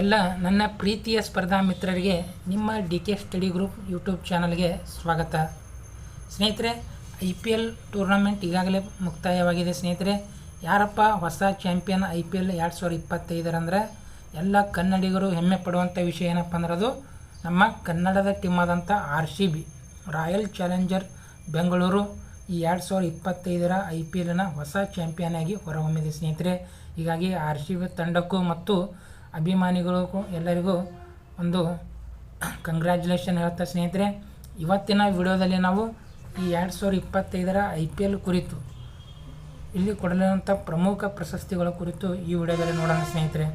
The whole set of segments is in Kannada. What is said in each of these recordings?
ಎಲ್ಲ ನನ್ನ ಪ್ರೀತಿಯ ಸ್ಪರ್ಧಾ ಮಿತ್ರರಿಗೆ ನಿಮ್ಮ D K study group YouTube ಚಾನಲ್ಗೆ ಸ್ವಾಗತ. ಸ್ನೇಹಿತರೆ, ಐ ಪಿ ಎಲ್ ಟೂರ್ನಮೆಂಟ್ ಈಗಾಗಲೇ ಮುಕ್ತಾಯವಾಗಿದೆ. ಸ್ನೇಹಿತರೆ, ಯಾರಪ್ಪ ಹೊಸ ಚಾಂಪಿಯನ್ ಐ ಪಿ ಎಲ್ ಎರಡು ಸಾವಿರದ ಇಪ್ಪತ್ತೈದರಂದ್ರೆ ಎಲ್ಲ ಕನ್ನಡಿಗರು ಹೆಮ್ಮೆ ಪಡುವಂಥ ವಿಷಯ ಏನಪ್ಪ ಅಂದ್ರೆ ಅದು ನಮ್ಮ ಕನ್ನಡದ ಟೀಮ್ ಆದಂಥ R C B, royal challenger Bengaluru ಈ ಎರಡು ಸಾವಿರದ ಇಪ್ಪತ್ತೈದರ ಐ ಪಿ ಎಲ್ನ ಹೊಸ ಚಾಂಪಿಯನ್ ಆಗಿ ಹೊರಹೊಮ್ಮಿದೆ. ಸ್ನೇಹಿತರೆ, ಹೀಗಾಗಿ ಆರ್ ಸಿ ಬಿ ತಂಡಕ್ಕೂ ಮತ್ತು ಅಭಿಮಾನಿಗಳಿಗೂ ಎಲ್ಲರಿಗೂ ಒಂದು ಕಂಗ್ರ್ಯಾಚುಲೇಷನ್ ಹೇಳ್ತಾ ಸ್ನೇಹಿತರೆ, ಇವತ್ತಿನ ವಿಡಿಯೋದಲ್ಲಿ ನಾವು ಈ ಎರಡು ಸಾವಿರದ ಇಪ್ಪತ್ತೈದರ ಐ ಪಿ ಎಲ್ ಕುರಿತು, ಇಲ್ಲಿ ಕೊಡಲಿರುವಂಥ ಪ್ರಮುಖ ಪ್ರಶಸ್ತಿಗಳ ಕುರಿತು ಈ ವಿಡಿಯೋದಲ್ಲಿ ನೋಡೋಣ ಸ್ನೇಹಿತರೆ.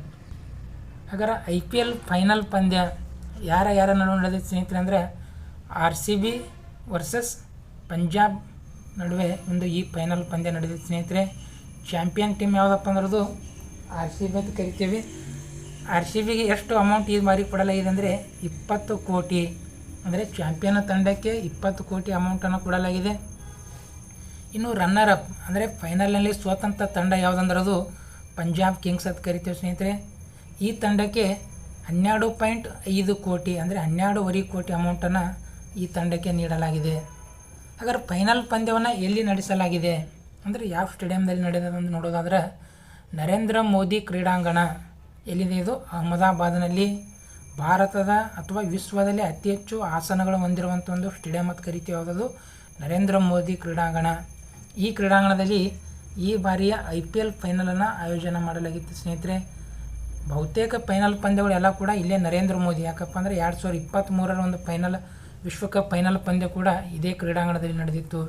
ಹಾಗಾದ್ರೆ ಐ ಪಿ ಎಲ್ ಫೈನಲ್ ಪಂದ್ಯ ಯಾರ ಯಾರ ನಡುವೆ ನಡೆದಿದೆ ಸ್ನೇಹಿತರೆ ಅಂದರೆ R C B versus Punjab ನಡುವೆ ಒಂದು ಈ ಫೈನಲ್ ಪಂದ್ಯ ನಡೆದಿದೆ ಸ್ನೇಹಿತರೆ. ಚಾಂಪಿಯನ್ ಟೀಮ್ ಯಾವುದಪ್ಪ ಅಂದ್ರದು ಆರ್ ಸಿ ಬಿ ಅಂತ ಕರಿತೀವಿ. ಆರ್ ಸಿ ಬಿಗೆ ಎಷ್ಟು ಅಮೌಂಟ್ ಈ ಬಾರಿ ಕೊಡಲಾಗಿದೆ ಅಂದರೆ ಇಪ್ಪತ್ತು ಕೋಟಿ. ಅಂದರೆ ಚಾಂಪಿಯನ್ ತಂಡಕ್ಕೆ ಇಪ್ಪತ್ತು ಕೋಟಿ ಅಮೌಂಟನ್ನು ಕೊಡಲಾಗಿದೆ. ಇನ್ನು ರನ್ನರ್ ಅಪ್ ಅಂದರೆ ಫೈನಲ್ನಲ್ಲಿ ಸ್ವತಂತ್ರ ತಂಡ ಯಾವುದಂದ್ರೆ ಅದು ಪಂಜಾಬ್ ಕಿಂಗ್ಸ್ ಅಂತ ಕರಿತೀವಿ ಸ್ನೇಹಿತರೆ. ಈ ತಂಡಕ್ಕೆ ಹನ್ನೆರಡು ಪಾಯಿಂಟ್ ಐದು ಕೋಟಿ ಅಂದರೆ ಹನ್ನೆರಡೂವರೆ ಕೋಟಿ ಅಮೌಂಟನ್ನು ಈ ತಂಡಕ್ಕೆ ನೀಡಲಾಗಿದೆ. ಹಾಗಾದ್ರೆ ಫೈನಲ್ ಪಂದ್ಯವನ್ನು ಎಲ್ಲಿ ನಡೆಸಲಾಗಿದೆ? ಅಂದರೆ ಯಾವ ಸ್ಟೇಡಿಯಂದಲ್ಲಿ ನಡೆದದಂದು ನೋಡೋದಾದ್ರೆ ನರೇಂದ್ರ ಮೋದಿ ಕ್ರೀಡಾಂಗಣ. ಎಲ್ಲಿದೆ ಇದು ಅಹಮದಾಬಾದ್ನಲ್ಲಿ ಭಾರತದ ಅಥವಾ ವಿಶ್ವದಲ್ಲಿ ಅತಿ ಹೆಚ್ಚು ಆಸನಗಳು ಹೊಂದಿರುವಂಥ ಒಂದು ಸ್ಟೇಡಿಯಂ ಅಂತ ಕರಿತೀವಿ. ಯಾವುದದು? ನರೇಂದ್ರ ಮೋದಿ ಕ್ರೀಡಾಂಗಣ. ಈ ಕ್ರೀಡಾಂಗಣದಲ್ಲಿ ಈ ಬಾರಿಯ ಐ ಪಿ ಎಲ್ ಫೈನಲನ್ನು ಆಯೋಜನೆ ಮಾಡಲಾಗಿತ್ತು. ಸ್ನೇಹಿತರೆ, ಬಹುತೇಕ ಫೈನಲ್ ಪಂದ್ಯಗಳು ಎಲ್ಲ ಕೂಡ ಇಲ್ಲೇ ನರೇಂದ್ರ ಮೋದಿ. ಯಾಕಪ್ಪ ಅಂದರೆ ಎರಡು ಸಾವಿರದ ಇಪ್ಪತ್ತ್ಮೂರರ ಒಂದು ಫೈನಲ್, ವಿಶ್ವಕಪ್ ಫೈನಲ್ ಪಂದ್ಯ ಕೂಡ ಇದೇ ಕ್ರೀಡಾಂಗಣದಲ್ಲಿ ನಡೆದಿತ್ತು.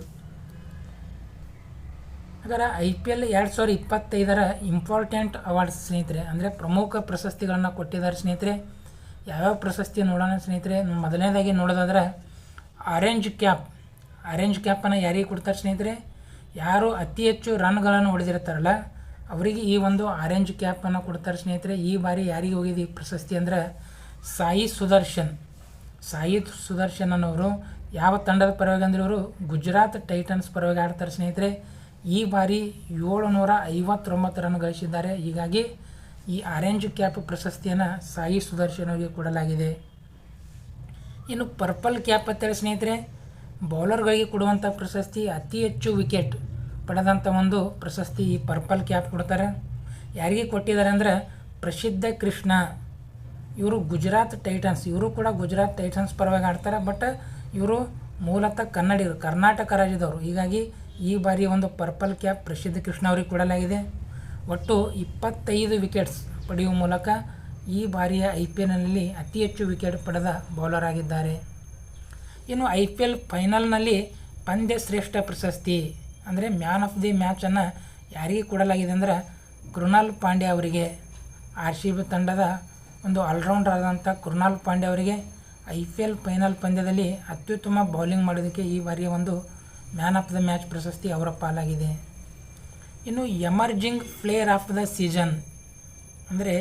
ಹಾಗಾದ್ರೆ ಐ ಪಿ ಎಲ್ ಎರಡು ಸಾವಿರದ ಇಪ್ಪತ್ತೈದರ ಇಂಪಾರ್ಟೆಂಟ್ ಅವಾರ್ಡ್ಸ್ ಸ್ನೇಹಿತರೆ, ಅಂದರೆ ಪ್ರಮುಖ ಪ್ರಶಸ್ತಿಗಳನ್ನು ಕೊಟ್ಟಿದ್ದಾರೆ ಸ್ನೇಹಿತರೆ. ಯಾವ್ಯಾವ ಪ್ರಶಸ್ತಿ ನೋಡೋಣ ಸ್ನೇಹಿತರೆ? ಮೊದಲನೇದಾಗಿ ನೋಡೋದಾದ್ರೆ ಆರೆಂಜ್ ಕ್ಯಾಪ್ ಆರೆಂಜ್ ಕ್ಯಾಪನ್ನು ಯಾರಿಗೆ ಕೊಡ್ತಾರೆ ಸ್ನೇಹಿತರೆ? ಯಾರು ಅತಿ ಹೆಚ್ಚು ರನ್ಗಳನ್ನು ಹೊಡೆದಿರ್ತಾರಲ್ಲ, ಅವರಿಗೆ ಈ ಒಂದು ಆರೆಂಜ್ ಕ್ಯಾಪನ್ನು ಕೊಡ್ತಾರೆ ಸ್ನೇಹಿತರೆ. ಈ ಬಾರಿ ಯಾರಿಗೆ ಹೋಗಿದೆ ಈ ಪ್ರಶಸ್ತಿ ಅಂದರೆ, ಸಾಯಿ ಸುದರ್ಶನ್. ಸಾಯಿ ಸುದರ್ಶನ್ ಅನ್ನೋರು ಯಾವ ತಂಡದ ಪರವಾಗಿ ಅಂದರೆ ಇವರು ಗುಜರಾತ್ ಟೈಟನ್ಸ್ ಪರವಾಗಿ ಆಡ್ತಾರೆ ಸ್ನೇಹಿತರೆ. ಈ ಬಾರಿ ಏಳುನೂರ ಐವತ್ತೊಂಬತ್ತು ರನ್ ಗಳಿಸಿದ್ದಾರೆ. ಹೀಗಾಗಿ ಈ ಆರೆಂಜ್ ಕ್ಯಾಪ್ ಪ್ರಶಸ್ತಿಯನ್ನು ಸಾಯಿ ಸುದರ್ಶನ್ ಅವರಿಗೆ ಕೊಡಲಾಗಿದೆ. ಇನ್ನು ಪರ್ಪಲ್ ಕ್ಯಾಪ್ ಅಂತೇಳಿ ಸ್ನೇಹಿತರೆ ಬೌಲರ್ಗಳಿಗೆ ಕೊಡುವಂಥ ಪ್ರಶಸ್ತಿ ಅತಿ ಹೆಚ್ಚು ವಿಕೆಟ್ ಪಡೆದಂಥ ಒಂದು ಪ್ರಶಸ್ತಿ ಈ ಪರ್ಪಲ್ ಕ್ಯಾಪ್ ಕೊಡ್ತಾರೆ. ಯಾರಿಗೆ ಕೊಟ್ಟಿದ್ದಾರೆ ಅಂದರೆ ಪ್ರಸಿದ್ಧ ಕೃಷ್ಣ. ಇವರು ಗುಜರಾತ್ ಟೈಟನ್ಸ್, ಇವರು ಕೂಡ ಗುಜರಾತ್ ಟೈಟನ್ಸ್ ಪರವಾಗಿ ಆಡ್ತಾರೆ, ಬಟ್ ಇವರು ಮೂಲತಃ ಕನ್ನಡಿಗರು, ಕರ್ನಾಟಕ ರಾಜ್ಯದವರು. ಹೀಗಾಗಿ ಈ ಬಾರಿ ಒಂದು ಪರ್ಪಲ್ ಕ್ಯಾಪ್ ಪ್ರಸಿದ್ಧ ಕೃಷ್ಣ ಅವರಿಗೆ ಕೊಡಲಾಗಿದೆ. ಒಟ್ಟು ಇಪ್ಪತ್ತೈದು ವಿಕೆಟ್ಸ್ ಪಡೆಯುವ ಮೂಲಕ ಈ ಬಾರಿಯ ಐ ಪಿ ಎಲ್ನಲ್ಲಿ ಅತಿ ಹೆಚ್ಚು ವಿಕೆಟ್ ಪಡೆದ ಬೌಲರ್ ಆಗಿದ್ದಾರೆ. ಇನ್ನು ಐ ಪಿ ಎಲ್ ಫೈನಲ್ನಲ್ಲಿ ಪಂದ್ಯ ಶ್ರೇಷ್ಠ ಪ್ರಶಸ್ತಿ, ಅಂದರೆ ಮ್ಯಾನ್ ಆಫ್ ದಿ ಮ್ಯಾಚನ್ನು ಯಾರಿಗೆ ಕೊಡಲಾಗಿದೆ ಅಂದರೆ ಕೃಣಾಲ್ ಪಾಂಡ್ಯ ಅವರಿಗೆ. ಆರ್ ಸಿ ಬಿ ತಂಡದ ಒಂದು ಆಲ್ರೌಂಡರ್ ಆದಂಥ ಕೃಣಾಲ್ ಪಾಂಡ್ಯ ಅವರಿಗೆ ಐ ಪಿ ಎಲ್ ಫೈನಲ್ ಪಂದ್ಯದಲ್ಲಿ ಅತ್ಯುತ್ತಮ ಬೌಲಿಂಗ್ ಮಾಡೋದಕ್ಕೆ ಈ ಬಾರಿಯ ಒಂದು ಮ್ಯಾನ್ ಆಫ್ ದ ಮ್ಯಾಚ್ ಪ್ರಶಸ್ತಿ ಅವರ ಪಾಲಾಗಿದೆ. ಇನ್ನು emerging player of the season. ಅಂದರೆ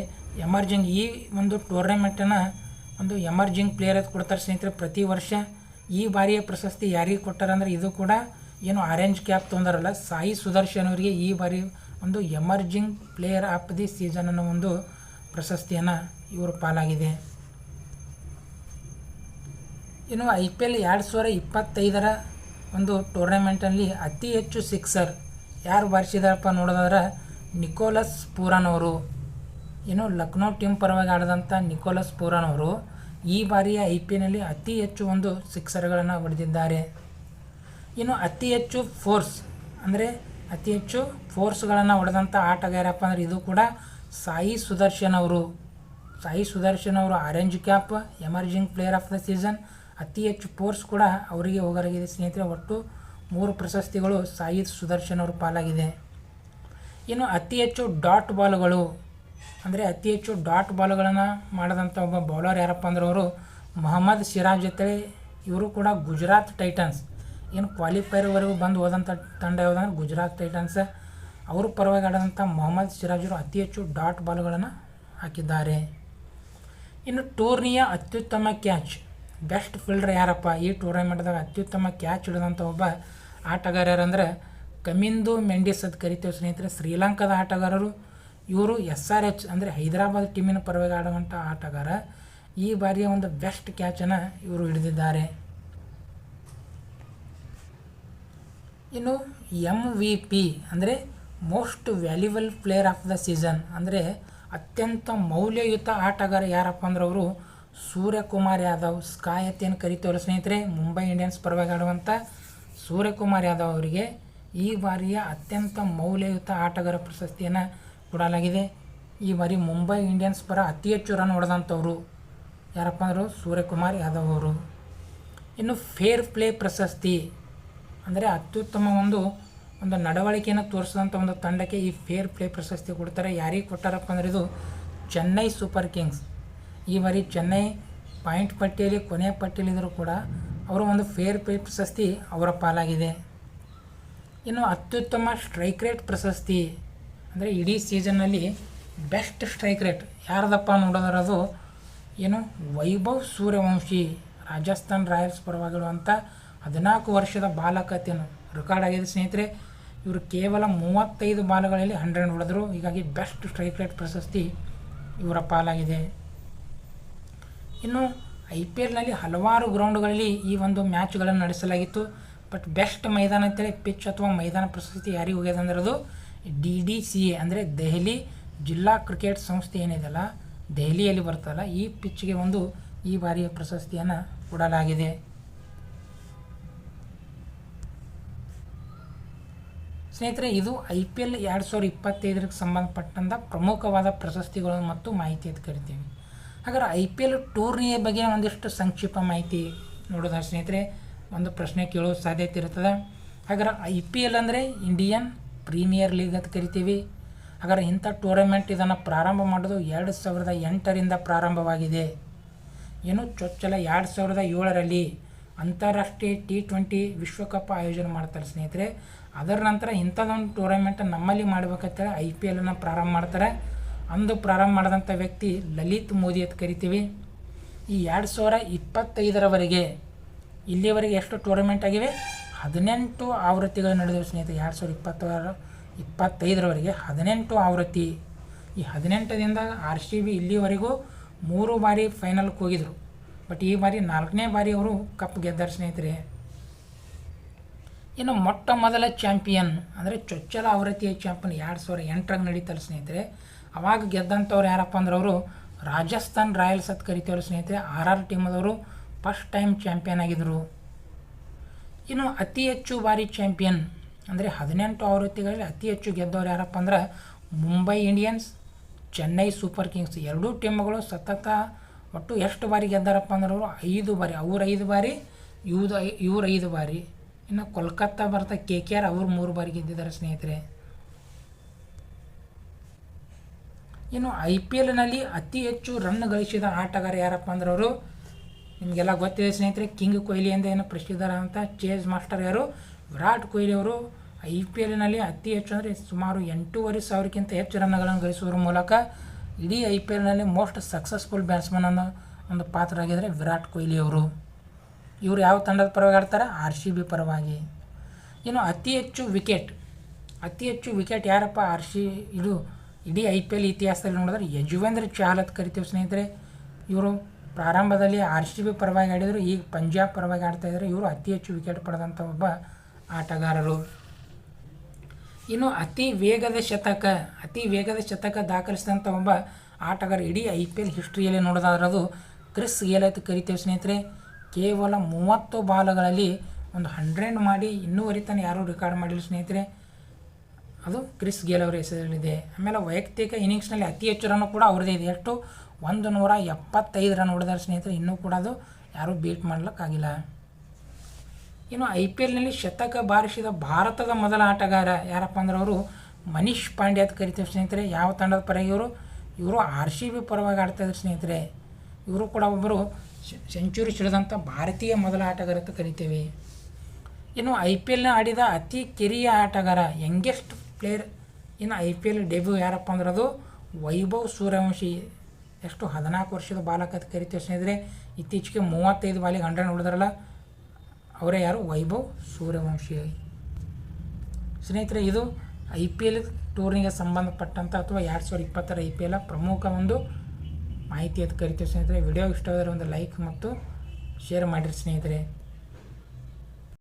ಎಮರ್ಜಿಂಗ್ ಈ ಒಂದು ಟೂರ್ನಮೆಂಟನ್ನು ಒಂದು ಎಮರ್ಜಿಂಗ್ ಪ್ಲೇಯರ್ ಅಂತ ಕೊಡ್ತಾರೆ ಸ್ನೇಹಿತರೆ. ಪ್ರತಿ ವರ್ಷ ಈ ಬಾರಿಯ ಪ್ರಶಸ್ತಿ ಯಾರಿಗೆ ಕೊಟ್ಟಾರೆ ಅಂದರೆ ಇದು ಕೂಡ ಏನು ಆರೆಂಜ್ ಕ್ಯಾಪ್ ತೊಂದರಲ್ಲ, ಸಾಯಿ ಸುದರ್ಶನ್ ಅವರಿಗೆ ಈ ಬಾರಿ ಒಂದು emerging player of the season ಅನ್ನೋ ಒಂದು ಪ್ರಶಸ್ತಿಯನ್ನು ಇವರು ಪಾಲಾಗಿದೆ. ಇನ್ನು ಐ ಪಿ ಎಲ್ ಎರಡು ಸಾವಿರ ಇಪ್ಪತ್ತೈದರ ಒಂದು ಟೂರ್ನಮೆಂಟಲ್ಲಿ ಅತಿ ಹೆಚ್ಚು ಸಿಕ್ಸರ್ ಯಾರು ಬಾರಿಸಿದಾರಪ್ಪ ನೋಡೋದಾದ್ರೆ ನಿಕೋಲಸ್ ಪೂರನ್ ಅವರು ಏನು ಲಕ್ನೋ ಟೀಮ್ ಪರವಾಗಿ ಆಡಿದಂಥ ನಿಕೋಲಸ್ ಪೂರನ್ ಅವರು ಈ ಬಾರಿಯ ಐ ಪಿ ಎಲ್ನಲ್ಲಿ ಅತಿ ಹೆಚ್ಚು ಒಂದು ಸಿಕ್ಸರ್ಗಳನ್ನು ಹೊಡೆದಿದ್ದಾರೆ. ಇನ್ನು ಅತಿ ಹೆಚ್ಚು ಫೋರ್ಸ್ ಅಂದರೆ ಅತಿ ಹೆಚ್ಚು ಫೋರ್ಸ್ಗಳನ್ನು ಹೊಡೆದಂಥ ಆಟಗಾರಪ್ಪ ಅಂದರೆ ಇದು ಕೂಡ ಸಾಯಿ ಸುದರ್ಶನ್ ಅವರು. ಸಾಯಿ ಸುದರ್ಶನ್ ಅವರು orange cap, emerging player of the season ಅತಿ ಹೆಚ್ಚು ಪೋರ್ಸ್ ಕೂಡ ಅವರಿಗೆ ಹೋಗಲಾಗಿದೆ. ಸ್ನೇಹಿತರೆ, ಒಟ್ಟು ಮೂರು ಪ್ರಶಸ್ತಿಗಳು ಸಾಯಿ ಸುದರ್ಶನ್ ಅವ್ರ ಪಾಲಾಗಿದೆ. ಇನ್ನು ಅತಿ ಹೆಚ್ಚು ಡಾಟ್ ಬಾಲ್ಗಳು, ಅಂದರೆ ಅತಿ ಹೆಚ್ಚು ಡಾಟ್ ಬಾಲ್ಗಳನ್ನು ಮಾಡಿದಂಥ ಒಬ್ಬ ಬೌಲರ್ ಯಾರಪ್ಪ ಅಂದ್ರೆ ಅವರು ಮೊಹಮ್ಮದ್ ಸಿರಾಜ್ ಜೊತೆ ಇವರು ಕೂಡ ಗುಜರಾತ್ ಟೈಟನ್ಸ್. ಏನು ಕ್ವಾಲಿಫೈರ್ವರೆಗೂ ಬಂದು ಹೋದಂಥ ತಂಡ ಯಾವುದಂದ್ರೆ ಗುಜರಾತ್ ಟೈಟನ್ಸ್. ಅವರು ಪರವಾಗಿ ಆಡಿದಂಥ ಮೊಹಮ್ಮದ್ ಸಿರಾಜರು ಅತಿ ಹೆಚ್ಚು ಡಾಟ್ ಬಾಲ್ಗಳನ್ನು ಹಾಕಿದ್ದಾರೆ. ಇನ್ನು ಟೂರ್ನಿಯ ಅತ್ಯುತ್ತಮ ಕ್ಯಾಚ್ ಬೆಸ್ಟ್ ಫೀಲ್ಡರ್ ಯಾರಪ್ಪ? ಈ ಟೂರ್ನಮೆಂಟ್ದಾಗ ಅತ್ಯುತ್ತಮ ಕ್ಯಾಚ್ ಹಿಡಿದಂಥ ಒಬ್ಬ ಆಟಗಾರ ಯಾರಂದರೆ ಕಮಿಂದು ಮೆಂಡಿಸ್ ಅದು ಕರಿತೇವೆ ಸ್ನೇಹಿತರೆ. ಶ್ರೀಲಂಕಾದ ಆಟಗಾರರು, ಇವರು ಎಸ್ ಆರ್ ಎಚ್ ಅಂದರೆ ಹೈದರಾಬಾದ್ ಟೀಮಿನ ಪರವಾಗಿ ಆಡುವಂಥ ಆಟಗಾರ. ಈ ಬಾರಿಯ ಒಂದು ಬೆಸ್ಟ್ ಕ್ಯಾಚನ್ನು ಇವರು ಹಿಡಿದಿದ್ದಾರೆ. ಇನ್ನು ಎಂ ವಿ ಪಿ ಅಂದರೆ most valuable player of the season ಅಂದರೆ ಅತ್ಯಂತ ಮೌಲ್ಯಯುತ ಆಟಗಾರ ಯಾರಪ್ಪ ಅಂದ್ರೆ ಅವರು ಸೂರ್ಯಕುಮಾರ್ ಯಾದವ್ ಸ್ಕಾಯ್ ಹತ್ತಿಯನ್ನು ಕರಿತೇವಲ್ಲ ಸ್ನೇಹಿತರೆ, ಮುಂಬೈ ಇಂಡಿಯನ್ಸ್ ಪರವಾಗಿ ಆಡುವಂಥ ಸೂರ್ಯಕುಮಾರ್ ಯಾದವ್ ಅವರಿಗೆ ಈ ಬಾರಿಯ ಅತ್ಯಂತ ಮೌಲ್ಯಯುತ ಆಟಗಾರ ಪ್ರಶಸ್ತಿಯನ್ನು ಕೊಡಲಾಗಿದೆ. ಈ ಬಾರಿ ಮುಂಬೈ ಇಂಡಿಯನ್ಸ್ ಪರ ಅತಿ ಹೆಚ್ಚು ರನ್ ಹೊಡೆದಂಥವ್ರು ಯಾರಪ್ಪ ಅಂದರು ಸೂರ್ಯಕುಮಾರ್ ಯಾದವ್ ಅವರು. ಇನ್ನು ಫೇರ್ ಪ್ಲೇ ಪ್ರಶಸ್ತಿ ಅಂದರೆ ಅತ್ಯುತ್ತಮ ಒಂದು ಒಂದು ನಡವಳಿಕೆಯನ್ನು ತೋರಿಸಿದಂಥ ಒಂದು ತಂಡಕ್ಕೆ ಈ ಫೇರ್ ಪ್ಲೇ ಪ್ರಶಸ್ತಿ ಕೊಡ್ತಾರೆ. ಯಾರಿಗೆ ಕೊಟ್ಟಾರಪ್ಪ ಅಂದರೆ ಇದು ಚೆನ್ನೈ ಸೂಪರ್ ಕಿಂಗ್ಸ್. ಈ ಬಾರಿ ಚೆನ್ನೈ ಪಾಯಿಂಟ್ ಪಟ್ಟಿಯಲ್ಲಿ ಕೊನೆಯ ಪಟ್ಟಿಯಲ್ಲಿದ್ದರೂ ಕೂಡ ಅವರ ಒಂದು ಫೇರ್ ಪ್ಲೇ ಪ್ರಶಸ್ತಿ ಅವರ ಪಾಲಾಗಿದೆ. ಇನ್ನು ಅತ್ಯುತ್ತಮ ಸ್ಟ್ರೈಕ್ ರೇಟ್ ಪ್ರಶಸ್ತಿ ಅಂದರೆ ಇಡೀ ಸೀಸನ್ನಲ್ಲಿ ಬೆಸ್ಟ್ ಸ್ಟ್ರೈಕ್ ರೇಟ್ ಯಾರದಪ್ಪ ನೋಡೋದರದು ಏನು ವೈಭವ್ ಸೂರ್ಯವಂಶಿ, ರಾಜಸ್ಥಾನ್ ರಾಯಲ್ಸ್ ಪರವಾಗಿರುವಂಥ ಹದಿನಾಲ್ಕು ವರ್ಷದ ಬಾಲಕತೆಯನ್ನು ರೆಕಾರ್ಡ್ ಆಗಿದೆ. ಸ್ನೇಹಿತರೆ, ಇವರು ಕೇವಲ ಮೂವತ್ತೈದು ಬಾಲಗಳಲ್ಲಿ ಹಂಡ್ರೆಡ್ ಹೊಡೆದರು ಹೀಗಾಗಿ ಬೆಸ್ಟ್ ಸ್ಟ್ರೈಕ್ ರೇಟ್ ಪ್ರಶಸ್ತಿ ಇವರ ಪಾಲಾಗಿದೆ. ಇನ್ನು ಐ ಪಿ ಎಲ್ನಲ್ಲಿ ಹಲವಾರು ಗ್ರೌಂಡ್ಗಳಲ್ಲಿ ಈ ಒಂದು ಮ್ಯಾಚ್ಗಳನ್ನು ನಡೆಸಲಾಗಿತ್ತು. ಬಟ್ ಬೆಸ್ಟ್ ಮೈದಾನ ಅಂತೇಳಿ ಪಿಚ್ ಅಥವಾ ಮೈದಾನ ಪ್ರಶಸ್ತಿ ಯಾರಿಗೆ ಹೋಗ್ಯದ ಅಂದ್ರೆ ಅದು ಡಿ ಡಿ ಸಿ ಎ ಅಂದರೆ ದೆಹಲಿ ಜಿಲ್ಲಾ ಕ್ರಿಕೆಟ್ ಸಂಸ್ಥೆ ಏನಿದೆಯಲ್ಲ ದೆಹಲಿಯಲ್ಲಿ ಬರ್ತಲ್ಲ ಈ ಪಿಚ್ಗೆ ಒಂದು ಈ ಬಾರಿಯ ಪ್ರಶಸ್ತಿಯನ್ನು ಕೊಡಲಾಗಿದೆ. ಸ್ನೇಹಿತರೆ, ಇದು ಐ ಪಿ ಎಲ್ ಎರಡು ಸಾವಿರದ ಇಪ್ಪತ್ತೈದಕ್ಕೆ ಸಂಬಂಧಪಟ್ಟಂಥ ಪ್ರಮುಖವಾದ ಪ್ರಶಸ್ತಿಗಳು ಮತ್ತು ಮಾಹಿತಿ ಅಂತ ಕರಿತೀವಿ ಹಾಗಾದ್ರೆ ಐ ಪಿ ಎಲ್ ಟೂರ್ನಿಯ ಬಗ್ಗೆ ಒಂದಿಷ್ಟು ಸಂಕ್ಷಿಪ್ತ ಮಾಹಿತಿ ನೋಡೋದ ಸ್ನೇಹಿತರೆ. ಒಂದು ಪ್ರಶ್ನೆ ಕೇಳೋ ಸಾಧ್ಯತೆ ಇರ್ತದೆ ಹಾಗಾದ್ರೆ ಐ ಪಿ ಎಲ್ ಅಂದರೆ ಇಂಡಿಯನ್ ಪ್ರೀಮಿಯರ್ ಲೀಗ್ ಅಂತ ಕರಿತೀವಿ. ಹಾಗಾದ್ರೆ ಇಂಥ ಟೂರ್ನಮೆಂಟ್ ಇದನ್ನು ಪ್ರಾರಂಭ ಮಾಡೋದು ಎರಡು ಸಾವಿರದ ಎಂಟರಿಂದ ಪ್ರಾರಂಭವಾಗಿದೆ. ಏನು ಚೊಚ್ಚಲ ಎರಡು ಸಾವಿರದ ಏಳರಲ್ಲಿ ಅಂತಾರಾಷ್ಟ್ರೀಯ ಟಿ ಟ್ವೆಂಟಿ ವಿಶ್ವಕಪ್ ಆಯೋಜನೆ ಮಾಡ್ತಾರೆ ಸ್ನೇಹಿತರೆ. ಅದರ ನಂತರ ಇಂಥದ್ದೊಂದು ಟೂರ್ನಮೆಂಟ್ ನಮ್ಮಲ್ಲಿ ಮಾಡ್ಬೇಕಂತೇಳಿ ಐ ಪಿ ಎಲನ್ನು ಪ್ರಾರಂಭ ಮಾಡ್ತಾರೆ. ಅಂದು ಪ್ರಾರಂಭ ಮಾಡಿದಂಥ ವ್ಯಕ್ತಿ ಲಲಿತ್ ಮೋದಿ ಅಂತ ಕರಿತೀವಿ. ಈ ಎರಡು ಸಾವಿರ ಇಪ್ಪತ್ತೈದರವರೆಗೆ ಇಲ್ಲಿಯವರೆಗೆ ಎಷ್ಟು ಟೂರ್ನಮೆಂಟ್ ಆಗಿವೆ? ಹದಿನೆಂಟು ಆವೃತ್ತಿಗಳು ನಡೆದಿವೆ ಸ್ನೇಹಿತರೆ. ಎರಡು ಸಾವಿರದ ಇಪ್ಪತ್ತಾರು, ಇಪ್ಪತ್ತೈದರವರೆಗೆ ಹದಿನೆಂಟು ಆವೃತ್ತಿ. ಈ ಹದಿನೆಂಟರಿಂದ ಆರ್ ಸಿ ಬಿ ಇಲ್ಲಿವರೆಗೂ ಮೂರು ಬಾರಿ ಫೈನಲ್ಗೆ ಹೋಗಿದ್ರು. ಬಟ್ ಈ ಬಾರಿ ನಾಲ್ಕನೇ ಬಾರಿ ಅವರು ಕಪ್ ಗೆದ್ದಾರೆ ಸ್ನೇಹಿತರೆ. ಇನ್ನು ಮೊಟ್ಟ ಮೊದಲ ಚಾಂಪಿಯನ್ ಅಂದರೆ ಚೊಚ್ಚಲ ಆವೃತ್ತಿಯ ಚಾಂಪಿಯನ್ ಎರಡು ಸಾವಿರದ ಎಂಟರಾಗ ನಡೀತಲ್ಲ ಸ್ನೇಹಿತರೆ. ಅವಾಗ ಗೆದ್ದಂಥವ್ರು ಯಾರಪ್ಪ ಅಂದ್ರೆ ಅವರು ರಾಜಸ್ಥಾನ್ ರಾಯಲ್ಸ್ ಅಂತ ಕರಿತೇವ್ರು ಸ್ನೇಹಿತರೆ, ಆರ್ ಆರ್ ಟೀಮದವರು ಫಸ್ಟ್ ಟೈಮ್ ಚಾಂಪಿಯನ್ ಆಗಿದ್ದರು ಇನ್ನು ಅತಿ ಹೆಚ್ಚು ಬಾರಿ ಚಾಂಪಿಯನ್ ಅಂದರೆ ಹದಿನೆಂಟು ಆವೃತ್ತಿಗಳಲ್ಲಿ ಅತಿ ಹೆಚ್ಚು ಗೆದ್ದವ್ರು ಯಾರಪ್ಪ ಅಂದ್ರೆ Mumbai Indians, Chennai super kings ಎರಡೂ ಟೀಮ್ಗಳು ಸತತ ಒಟ್ಟು ಎಷ್ಟು ಬಾರಿ ಗೆದ್ದಾರಪ್ಪ ಅಂದ್ರೆ ಅವರು ಐದು ಬಾರಿ, ಅವ್ರು ಐದು ಬಾರಿ, ಇವ್ದು ಐದು ಬಾರಿ. ಇನ್ನು ಕೋಲ್ಕತ್ತಾ ಬರ್ತಾ ಕೆ ಕೆ ಆರ್ ಅವ್ರು ಮೂರು ಬಾರಿ ಗೆದ್ದಿದ್ದಾರೆ ಸ್ನೇಹಿತರೆ. ಇನ್ನು ಐ ಪಿ ಎಲ್ನಲ್ಲಿ ಅತಿ ಹೆಚ್ಚು ರನ್ ಗಳಿಸಿದ ಆಟಗಾರ ಯಾರಪ್ಪ ಅಂದ್ರೆ ಅವರು? ನಿಮಗೆಲ್ಲ ಗೊತ್ತಿದೆ ಸ್ನೇಹಿತರೆ, ಕಿಂಗ್ ಕೊಹ್ಲಿ ಅಂತ ಏನು ಪ್ರಸಿದ್ಧರಾದಂಥ ಚೇಸ್ ಮಾಸ್ಟರ್ ಯಾರು? ವಿರಾಟ್ ಕೊಹ್ಲಿ ಅವರು ಐ ಪಿ ಎಲ್ನಲ್ಲಿ ಅತಿ ಹೆಚ್ಚು ಅಂದರೆ ಸುಮಾರು ಎಂಟೂವರೆ ಸಾವಿರಕ್ಕಿಂತ ಹೆಚ್ಚು ರನ್ಗಳನ್ನು ಗಳಿಸುವುದರ ಮೂಲಕ ಇಡೀ ಐ ಪಿ ಎಲ್ನಲ್ಲಿ ಮೋಸ್ಟ್ ಸಕ್ಸಸ್ಫುಲ್ ಬ್ಯಾಟ್ಸ್ಮನ್ ಅನ್ನೋ ಒಂದು ಪಾತ್ರ ಆಗಿದ್ದಾರೆ ವಿರಾಟ್ ಕೊಹ್ಲಿ ಅವರು. ಇವರು ಯಾವ ತಂಡದ ಪರವಾಗಿ ಆಡ್ತಾರೆ? ಆರ್ ಸಿ ಬಿ ಪರವಾಗಿ. ಇನ್ನು ಅತಿ ಹೆಚ್ಚು ವಿಕೆಟ್ ಅತಿ ಹೆಚ್ಚು ವಿಕೆಟ್ ಯಾರಪ್ಪ? ಆರ್ ಸಿ, ಇದು ಇಡೀ ಐ ಪಿ ಎಲ್ ಇತಿಹಾಸದಲ್ಲಿ ನೋಡಿದ್ರೆ ಯಜುವೇಂದ್ರ ಚಹಲ್ ಅಂತ ಕರಿತೀವಿ ಸ್ನೇಹಿತರೆ. ಇವರು ಪ್ರಾರಂಭದಲ್ಲಿ ಆರ್ ಸಿ ಬಿ ಪರವಾಗಿ ಆಡಿದರು, ಈಗ ಪಂಜಾಬ್ ಪರವಾಗಿ ಆಡ್ತಾ ಇದ್ದಾರೆ. ಇವರು ಅತಿ ಹೆಚ್ಚು ವಿಕೆಟ್ ಪಡೆದಂಥ ಒಬ್ಬ ಆಟಗಾರರು. ಇನ್ನು ಅತಿ ವೇಗದ ಶತಕ, ಅತಿ ವೇಗದ ಶತಕ ದಾಖಲಿಸಿದಂಥ ಒಬ್ಬ ಆಟಗಾರ ಇಡೀ ಐ ಪಿ ಎಲ್ ಹಿಸ್ಟ್ರಿಯಲ್ಲಿ ನೋಡೋದಾದ್ರದು ಕ್ರಿಸ್ ಗೇಲ್ ಅಂತ ಕರಿತೇವೆ ಸ್ನೇಹಿತರೆ. ಕೇವಲ ಮೂವತ್ತು ಬಾಲಗಳಲ್ಲಿ ಒಂದು ಹಂಡ್ರೆಡ್ ಮಾಡಿ ಇನ್ನೂವರೆ ತನಕ ಯಾರೂ ರೆಕಾರ್ಡ್ ಮಾಡಿಲ್ಲ ಸ್ನೇಹಿತರೆ. ಅದು ಕ್ರಿಸ್ ಗೇಲ್ ಅವರ ಹೆಸರಲ್ಲಿದೆ. ಆಮೇಲೆ ವೈಯಕ್ತಿಕ ಇನ್ನಿಂಗ್ಸ್ನಲ್ಲಿ ಅತಿ ಹೆಚ್ಚು ರನ್ ಕೂಡ ಅವ್ರದ್ದೇ ಇದೆ. ಎಷ್ಟು ಒಂದು ನೂರ ಎಪ್ಪತ್ತೈದು ರನ್ ಹೊಡೆದಾರೆ ಸ್ನೇಹಿತರೆ. ಇನ್ನೂ ಕೂಡ ಅದು ಯಾರೂ ಬೀಟ್ ಮಾಡಲಿಕ್ಕಾಗಿಲ್ಲ. ಇನ್ನು ಐ ಪಿ ಎಲ್ನಲ್ಲಿ ಶತಕ ಬಾರಿಸಿದ ಭಾರತದ ಮೊದಲ ಆಟಗಾರ ಯಾರಪ್ಪ ಅಂದ್ರೆ ಅವರು ಮನೀಶ್ ಪಾಂಡ್ಯ ಅಂತ ಕರಿತೀವಿ ಸ್ನೇಹಿತರೆ. ಯಾವ ತಂಡದ ಪರವಾಗಿ ಇವರು? ಇವರು ಆರ್ ಸಿ ಬಿ ಪರವಾಗಿ ಆಡ್ತಾಯಿದ್ರು ಸ್ನೇಹಿತರೆ. ಇವರು ಕೂಡ ಒಬ್ಬರು ಸೆಂಚುರಿ ಸಿಡಿದಂಥ ಭಾರತೀಯ ಮೊದಲ ಆಟಗಾರ ಅಂತ ಕರಿತೀವಿ. ಇನ್ನು ಐ ಪಿ ಎಲ್ನ ಆಡಿದ ಅತಿ ಕಿರಿಯ ಆಟಗಾರ ಯಂಗೆಸ್ಟ್ ಪ್ಲೇಯರ್ ಇನ್ನು ಐ ಪಿ ಎಲ್ ಡೆಬ್ಯೂ ಯಾರಪ್ಪ ಅಂದ್ರೆ ಅದು ವೈಭವ್ ಸೂರ್ಯವಂಶಿ. ಎಷ್ಟು ಹದಿನಾಲ್ಕು ವರ್ಷದ ಬಾಲಕ ಅಂತ ಕರಿತೀವಿ ಸ್ನೇಹಿತರೆ. ಇತ್ತೀಚೆಗೆ ಮೂವತ್ತೈದು ಬಾಲಿಗೆ ಹಂಡ್ರೆಡ್ ಹೊಡೆದ್ರಲ್ಲ ಅವರೇ ಯಾರು? ವೈಭವ್ ಸೂರ್ಯವಂಶಿ. ಸ್ನೇಹಿತರೆ, ಇದು ಐ ಪಿ ಎಲ್ ಟೂರ್ನಿಗೆ ಸಂಬಂಧಪಟ್ಟಂಥ ಅಥವಾ ಎರಡು ಸಾವಿರದ ಇಪ್ಪತ್ತರ ಐ ಪಿ ಎಲ್ ಪ್ರಮುಖ ಒಂದು ಮಾಹಿತಿ ಅಂತ ಕರಿತೀವಿ ಸ್ನೇಹಿತರೆ. ವಿಡಿಯೋ ಇಷ್ಟವಾದರೆ ಒಂದು ಲೈಕ್ ಮತ್ತು ಶೇರ್ ಮಾಡಿರಿ ಸ್ನೇಹಿತರೆ.